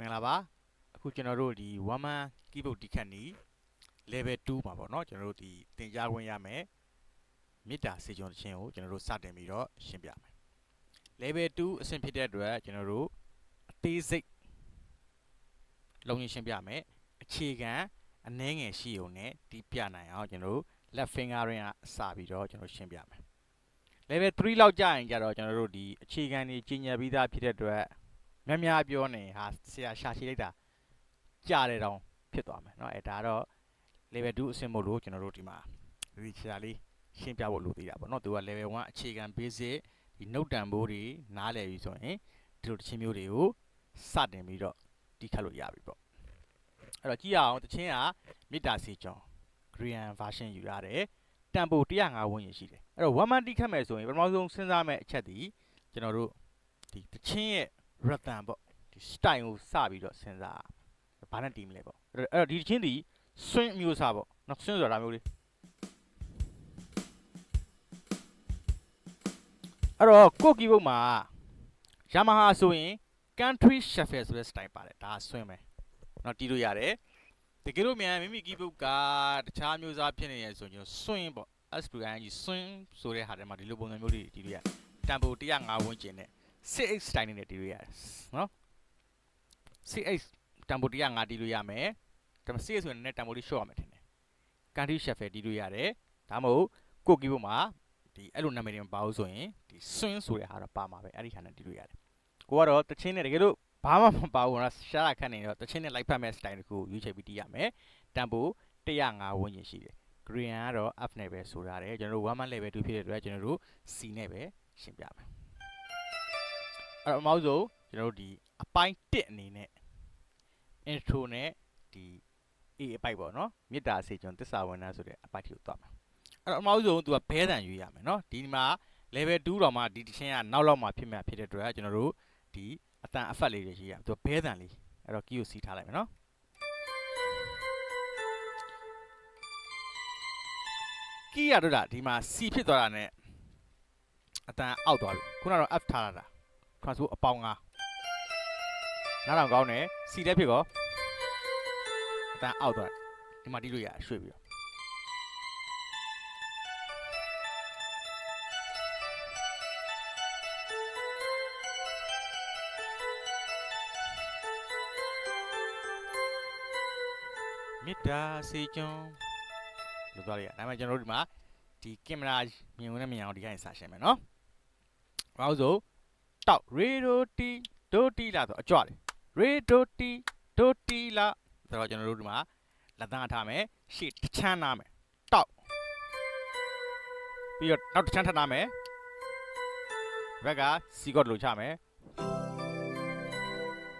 မင်္ဂလာပါအခုကျွန်တော်တို့ဒီ one man keyboard တီးခတ်နီ level 2မှာပေါ့နော်ကျွန်တော်တို့ဒီသင်ကြားခွင့်ရမယ်မေတ္တာစေချွန်တခြင်းကိုကျွန်တော်တို့စတင်ပြီးတော့ရှင်းပြမယ် level 2အဆင့်ဖြစ်တဲ့အတွက်ကျွန်တော်တို့အသေးစိတ်လုံးရင်းရှင်းပြမယ်အခြေခံအနည်းငယ်ရှိုံနဲ့တီးပြနိုင်အောင်ကျွန်တော်တို့ left fingering ကစပြီးတော့ကျွန်တော်ရှင်းပြမယ် level 3လောက်ကြာရင်ကြတော့ကျွန်တော်တို့ဒီအခြေခံတွေကြီးညာပြီးသားဖြစ်တဲ့အတွက် များများပြောနေဟာဆရာရှာရှိလိုက်တာကြားတယ်တောင်ဖြစ်သွားမယ်เนาะအဲဒါတော့ level 2အဆင့်မို့လို့ကျွန်တော်တို့ဒီမှာဒီဆရာလေးရှင်းပြဖို့လိုသေးတာပေါ့เนาะသူက level 1အခြေခံ basic ဒီ note တန်ဖိုးတွေနားလည်ပြီဆိုရင်ဒီလိုတခြင်းမျိုးတွေကိုစတင်ပြီးတော့တီးခတ်လို့ရပြီပေါ့အဲ့တော့ကြည့်ရအောင်တခြင်းကမေတ္တာစီကျော် Korean version ယူရတယ်တန်ဖိုး105ဝန်းကျင်ရှိတယ်အဲ့တော့ one man တီးခတ်မယ်ဆိုရင်ပထမဆုံးစဉ်းစားမယ့်အချက်ဒီကျွန်တော်တို့ဒီတခြင်းရဲ့ rhythm ပေါ့ဒီ style ကိုစပြီးတော့စဉ်းစားဘာနဲ့တီးမလဲပေါ့အဲ့တော့အဲ့တော့ဒီချင်းဒီ swing အမျိုးအစားပေါ့နော် swing ဆိုတာဒါမျိုးလေးအဲ့တော့ကိုကီဘုတ်မှာ Yamaha ဆိုရင် country shuffle ဆိုတဲ့ style ပါတယ်ဒါ swing ပဲနော်တီးလို့ရတယ်တကယ်လို့မြန်မိမိကီဘုတ်ကတခြားမျိုးစားဖြစ်နေရဆိုရင် swing ပေါ့ S to I N G swing ဆိုတဲ့ဟာထဲမှာဒီလိုပုံစံမျိုးတွေတီးလို့ရတယ်တန်ဖို105ဝန်းကျင်နဲ့ 6H style နဲ့တီးလို့ရတယ်နော် 6H တန်ဖို105တီးလို့ရမယ်ဒါပေမဲ့ 6H ဆိုရင်လည်းတန်ဖိုလေး short ရမယ်ထင်တယ် country shuffle တီးလို့ရတယ်ဒါမှမဟုတ်ကိုကီဘုတ်မှာဒီအဲ့လိုနာမည်တွေမပါဘူးဆိုရင်ဒီ swing ဆိုတဲ့ဟာတော့ပါမှာပဲအဲ့ဒီဟာနဲ့တီးလို့ရတယ်ကိုကတော့တချင်းနဲ့တကယ်လို့ဘာမှမပါဘူးနော်ရှားတာခတ်နေတော့တချင်းနဲ့လိုက်ဖတ်မဲ့ style တခုရွေးချယ်ပြီးတီးရမယ်တန်ဖို105ဝန်းကျင်ရှိတယ် Korean ကတော့ F နဲ့ပဲဆိုရတယ်ကျွန်တော်တို့ one man level 2ဖြစ်တဲ့အတွက်ကျွန်တော်တို့ C နဲ့ပဲရှင်းပြမယ် အဲ့တော့အမောက်ဆုံးကျွန်တော်တို့ဒီအပိုင်း1အနေနဲ့ intro နဲ့ဒီ A အပိုက်ပေါ့နော်မေတ္တာစေကျွန်သစ္စာဝန်ထမ်းဆိုတဲ့အပိုက်ထိကိုသွားမယ်အဲ့တော့အမောက်ဆုံး तू ကဘဲတန်ရွေးရမယ်နော်ဒီမှာ level 2တော့မှဒီတချင်းကနောက်လောက်မှဖြစ်မှာဖြစ်တဲ့အတွက်ကျွန်တော်တို့ဒီအတန်အဖက်လေးတွေရှိရမယ် तू ဘဲတန်လေးအဲ့တော့ key ကိုစီးထားလိုက်မယ်နော် ကီးရတော့တာဒီမှာ C ဖြစ်သွားတာ ਨੇ အတန်အောက်သွားပြီခုနကတော့ F ထားလာတာ ခါဆိုအပေါင်းငါနားထောင်ကောင်းတယ် C တက်ဖြစ်ကောအတန်အောက်သွားတယ်ဒီမှာတီးလို့ရရွှေ့ပြီးတော့မေတ္တာစေကျွန်လို့သွားလိုက်ရဒါပေမဲ့ကျွန်တော်တို့ဒီမှာဒီကင်မရာမြင်ဝင်နဲ့မြင်အောင်ဒီကနေစရှင်းမယ်နော်ဘာလို့ဆို တောက်ရေဒိုတီဒိုတီလာဆိုအကြွတယ်ရေဒိုတီဒိုတီလာဆိုတော့ကျွန်တော်တို့ဒီမှာလက်သန်းထားမယ်ရှေ့တစ်ချမ်းနားမယ်တောက်ပြီးတော့နောက်တစ်ချမ်းထပ်နားမယ်ဘက်ကစီကော့လိုချမယ်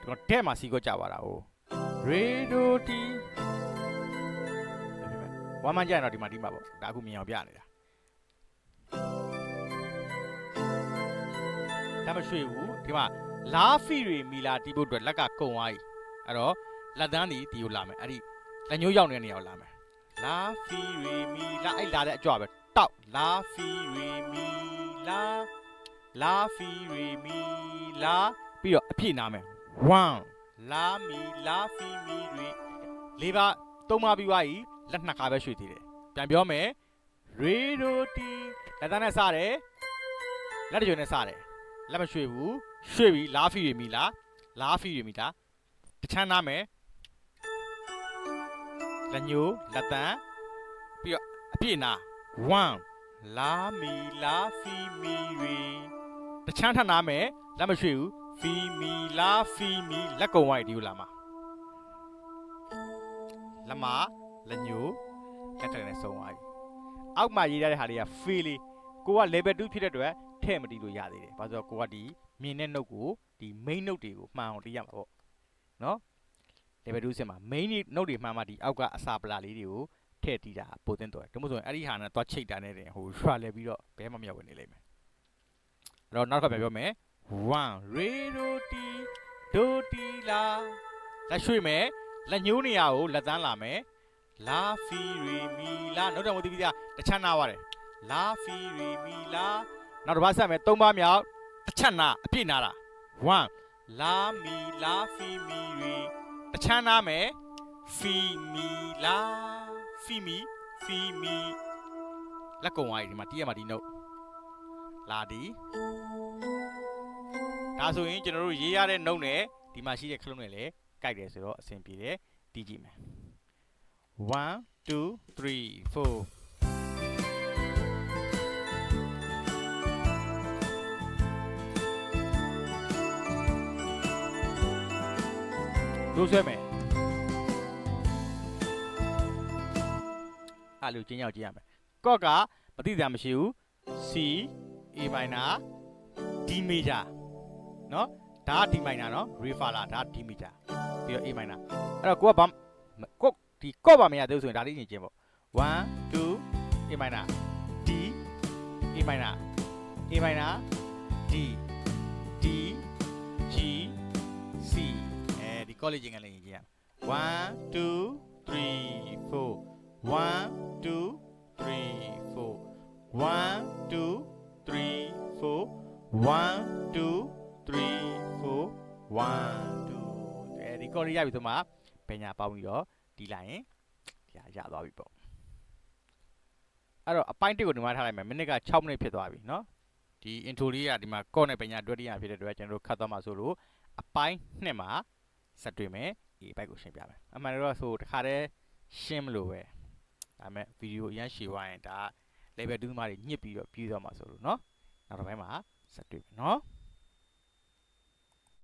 ဒီတော့တဲ့မှာစီကော့ကြပါတာ哦ရေဒိုတီဝမ်းမကြရင်တော့ဒီမှာဒီမှာပေါ့ဒါအခုမြင်အောင်ပြနေတာ ဒါမရွှေဘူးဒီမှာလာဖီတွေမီလာတီးဖို့အတွက်လက်ကကုံသွားပြီအဲ့တော့လက်သန်းဒီဒီကိုလာမယ်အဲ့ဒီလက်ညှိုးရောက်နေတဲ့နေရာကိုလာမယ်လာဖီတွေမီလာအဲ့လာတဲ့အကြွပဲတောက်လာဖီတွေမီလာလာဖီတွေမီလာပြီးတော့အပြည့်နာမယ်1လာမီလာဖီမီတွေလေးပါသုံးပါပြီးွားပြီလက်နှစ်ခါပဲရွှေ့သေးတယ်ပြန်ပြောမယ်ရေဒိုတီလက်သားနဲ့စတယ်လက်တကြွနဲ့စတယ် လက်မရွှေ့ဘူးရွှေ့ပြီးလာဖီရမီလားလာဖီရမီလားတချမ်းနာမယ်လက်ညိုးလက်တန်းပြီးတော့အပြည့်နာ1လာမီလာဖီမီရီတချမ်းထပ်နာမယ်လက်မရွှေ့ဘူးဖီမီလာဖီမီလက်ကုံဝိုက်ဒီကိုလာမှာလက်မလက်ညိုလက်ထက်နဲ့ဆုံးသွားပြီအောက်မှာရေးထားတဲ့ဟာတွေက feel လေးကိုက level 2ဖြစ်တဲ့အတွက် ထည့်မတီးလို့ရသေးတယ်ဘာလို့ဆိုတော့ကိုကဒီမြင်တဲ့ note ကိုဒီ main note တွေကိုမှန်အောင်တီးရမှာပေါ့နော် level 2ဆင့်မှာ main note တွေမှန်မှဒီအောက်ကအစာပလာလေးတွေကိုထည့်တီးတာပိုသင့်တော်တယ်ဒါမှမဟုတ်ဆိုရင်အဲ့ဒီဟာနဲ့သွားချိတ်တာနဲ့တင်ဟိုရွှာလဲပြီးတော့ဘဲမှမရောက်ဝင်နေလိမ့်မယ်အဲ့တော့နောက်တစ်ခါပြန်ပြောမယ်1 re do ti do ti la လက်ရွှေ့မယ်လက်ညှိုးနေရာကိုလက်သန်းလာမယ်လာဖီရီမီလာနောက်တော့မသိပြီးသားတချမ်းနာပါတယ်လာဖီရီမီလာ နောက်တစ်ပါးဆက်မယ်၃ပါးမြောက်တချမ်းနာအပြည့်နာတာ1လာမီလာဖီမီတွေတချမ်းနာမယ်ဖီမီလာဖီမီဖီမီလက်ကုံဝိုင်းဒီမှာတီးရမှာဒီနှုတ်လာဒီဒါဆိုရင်ကျွန်တော်တို့ရေးရတဲ့နှုတ်နဲ့ဒီမှာရှိတဲ့ခလုံးနဲ့လည်းကြိုက်တယ်ဆိုတော့အဆင်ပြေတယ်တီးကြည့်မယ်1 2 3 4 လို့ဆွဲမယ်အားလို့ကျင်းရောက်ကြည့်ရမယ်ကော့ကမသိတာမရှိဘူး C A minor D major เนาะဒါက D minor เนาะ Re fa လာဒါက D major ပြီးတော့ A minor အဲ့တော့ကိုကဘာကိုဒီကော့ပါမရသေးဘူးဆိုရင်ဒါလေးညင်ကျင်းပေါ့1 2 A minor D A minor A minor D D G C အဲဒီ college ငယ်လေးညင်ကျင်းရ1 2 3 4 1 2 3 4 1 2 3 4 1 2 3 4 1 2အဲဒီ college ရပြီဆိုမှပညာပေါင်းပြီးတော့ဒီလိုက်ရင်ဒီဟာရသွားပြီပေါ့အဲ့တော့အပိုင်းတစ်ကိုဒီမှာထားလိုက်မယ်မိနစ်က6မိနစ်ဖြစ်သွားပြီเนาะဒီ intro လေးကဒီမှာ core နဲ့ပညာတွဲတရဖြစ်တဲ့အတွက်ကျွန်တော်တို့ခတ်သွားမှာဆိုလို့အပိုင်းနှစ်မှာ ဆက်တွေ့မယ်ဒီဘက်ကိုရှင်းပြမယ်အမှန်တော့ဆိုတခါတည်းရှင်းမလို့ပဲဒါပေမဲ့ဗီဒီယိုအရန်ရှည်သွားရင်ဒါ level 2မှာညှစ်ပြီးတော့ပြီးသွားမှာဆိုလို့เนาะနောက်တစ်ပိုင်းမှာဆက်တွေ့မယ်เนาะ